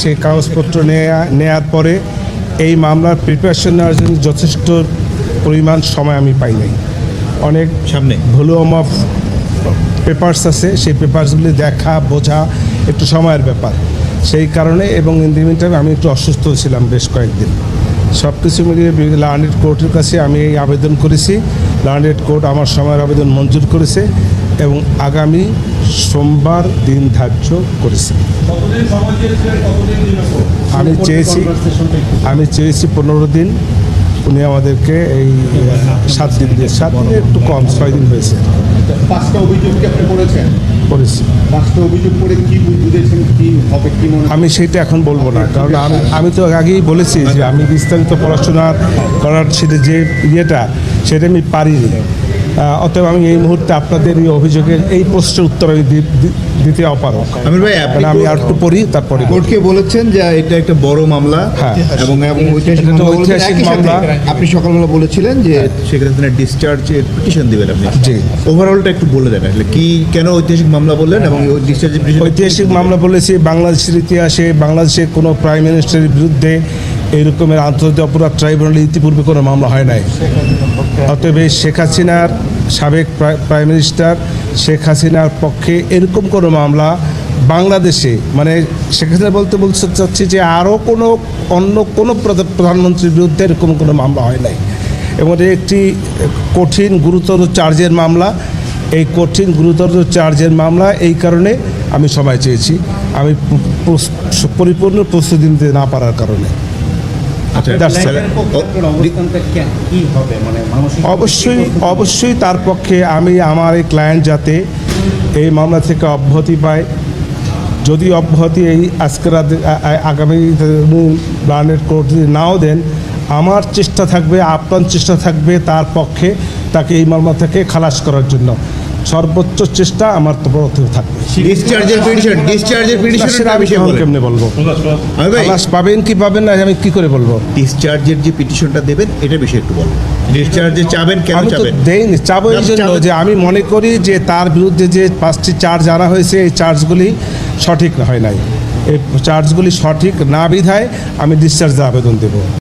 সেই কাগজপত্র নেয়া নেয়ার পরে এই মামলার প্রিপারেশন নেওয়ার জন্য যথেষ্ট পরিমাণ সময় আমি পাই নাই। অনেক সামনে। ভলিউম অফ পেপার্স আছে সেই পেপার্সগুলি দেখা বোঝা একটু সময়ের ব্যাপার। সেই কারণে এবং ইন দি টাইম আমি একটু অসুস্থ ছিলাম বেশ কয়েকদিন। সব কিছু মিলিয়ে লার্নেড কোর্টের কাছে আমি এই আবেদন করেছি। লার্নেড কোর্ট আমার সময়ের আবেদন মঞ্জুর করেছে। এবং আগামী সোমবার দিন ধার্য করেছি। আমি চেয়েছি আমি চেয়েছি পনেরো দিন। উনি আমাদেরকে এই সাত দিন দিয়ে সাত দিনে একটু কম ছয় দিন হয়েছে। পাঁচটা অভিযোগ কি আপনি করেছেন? করেছি। পাঁচটা অভিযোগ করে কি বুঝেছেন কি হবে কি মনে আমি সেইটা এখন বলব না কারণ আমি আমি তো আগেই বলেছি যে আমি বিস্তারিত পড়াশোনা করার সেটা যে ইয়েটা সেটা আমি পারিনি। অতএব আমি এই মুহূর্তে আপনাদের এই অভিযোগের এই প্রশ্নের উত্তর আমি দিতে অপারক আমির ভাই আপনি আমি আর একটু পড়ি তারপরে কোর্টকে বলেছেন যে এটা একটা বড় মামলা হ্যাঁ। এবং এবং ঐতিহাসিক মামলা। আপনি সকালবেলা বলেছিলেন যে শেখ হাসিনার ডিসচার্জের পিটিশন দিবেন আপনি জি। ওভারঅলটা একটু বলে দেন আসলে কি কেন ঐতিহাসিক মামলা বললেন এবং ঐতিহাসিক মামলা বলেছি বাংলাদেশের ইতিহাসে বাংলাদেশের কোনো প্রাইম মিনিস্টারের বিরুদ্ধে এই রকমের আন্তর্জাতিক অপরাধ ট্রাইব্যুনালে ইতিপূর্বে কোনো মামলা হয় নাই। অতএব শেখ হাসিনার সাবেক প্রাইম মিনিস্টার শেখ হাসিনার পক্ষে এরকম কোনো মামলা বাংলাদেশে মানে শেখ হাসিনা বলতে বলতে চাচ্ছি যে আরও কোনো, অন্য কোনো প্রধা- প্রধানমন্ত্রীর বিরুদ্ধে এরকম কোনো মামলা হয় নাই। এবং একটি কঠিন, গুরুতর চার্জের মামলা। এই কঠিন, গুরুতর চার্জের মামলা, এই কারণে আমি সময় চেয়েছি। আমি পরিপূর্ণ প্রস্তুতি নিতে না পারার কারণে। অবশ্যই অবশ্যই তার পক্ষে আমি আমার এই ক্লায়েন্ট যাতে এই মামলা থেকে অব্যাহতি পায়। যদি অব্যাহতি এই আজকের রাতে- আগামী প্ল্যানেট কোর্ট যদি নাও দেন আমার চেষ্টা থাকবে আপ্রাণ চেষ্টা থাকবে তার পক্ষে তাকে এই মামলা থেকে খালাস করার জন্য। সর্বোচ্চ চেষ্টা আমার তরফ থেকে থাকবে। ডিসচার্জের পিটিশন ডিসচার্জের সেটা পিটিশনের আমি কেমনে বলব? আমি ভাই। খালাস পাবেন কি পাবেন না আমি কি করে বলব? ডিসচার্জের যে পিটিশনটা দেবেন এটা বিষয়ে একটু বলুন। ডিসচার্জে চাবেন কেন আমি তো চাবেন? দেইনি চাবো এই জন্য যে আমি মনে করি যে তার বিরুদ্ধে যে পাঁচটি চার্জ আনা হয়েছে এই চার্জগুলি সঠিক হয় নাই। এই চার্জগুলি সঠিক না বিধায় আমি ডিসচার্জের আবেদন দেবো।